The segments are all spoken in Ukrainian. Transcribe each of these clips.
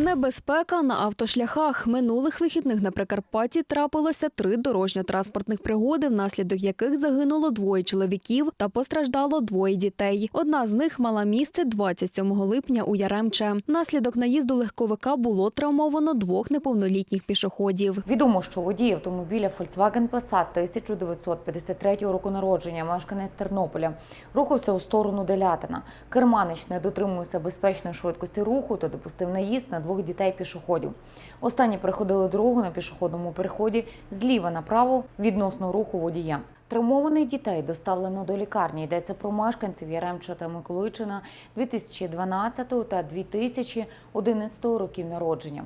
Небезпека на автошляхах. Минулих вихідних на Прикарпатті трапилося три дорожньо-транспортних пригоди, внаслідок яких загинуло двоє чоловіків та постраждало двоє дітей. Одна з них мала місце 27 липня у Яремче. Внаслідок наїзду легковика було травмовано двох неповнолітніх пішоходів. Відомо, що водій автомобіля Volkswagen Passat 1953 року народження, мешканець Тернополя, рухався у сторону Делятина. Керманич не дотримувався безпечної швидкості руху та допустив наїзд на двох дітей-пішоходів. Останні переходили дорогу на пішохідному переході зліва направо відносно руху водія. Травмованих дітей доставлено до лікарні. Йдеться про мешканців Яремча та Миколичина 2012 та 2011 років народження.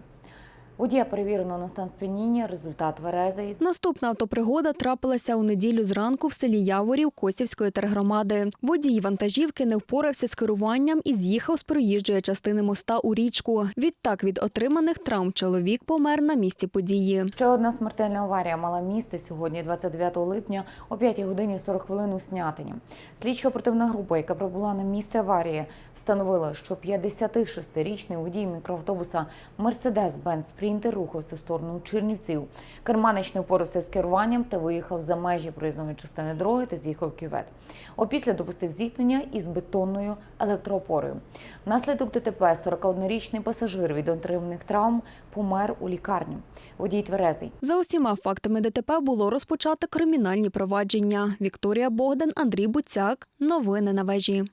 Водія перевірено на стан сп'яніння, результат тверезий. Наступна автопригода трапилася у неділю зранку в селі Яворів Косівської тергромади. Водій вантажівки не впорався з керуванням і з'їхав з проїжджої частини моста у річку. Відтак від отриманих травм чоловік помер на місці події. Ще одна смертельна аварія мала місце сьогодні, 29 липня, о 5 годині 40 хвилин у Снятині. Слідчо-оперативна група, яка прибула на місце аварії, встановила, що 56-річний водій мікроавтобуса Mercedes-Benz Sprinter рухався в сторону Чернівців. Керманич не впорався з керуванням та виїхав за межі проїзної частини дороги та з'їхав кювет. Опісля допустив зіткнення із бетонною електроопорою. Внаслідок ДТП 41-річний пасажир від отриманих травм помер у лікарні. Водій тверезий. За усіма фактами ДТП було розпочато кримінальні провадження. Вікторія Богдан, Андрій Буцяк. Новини на вежі.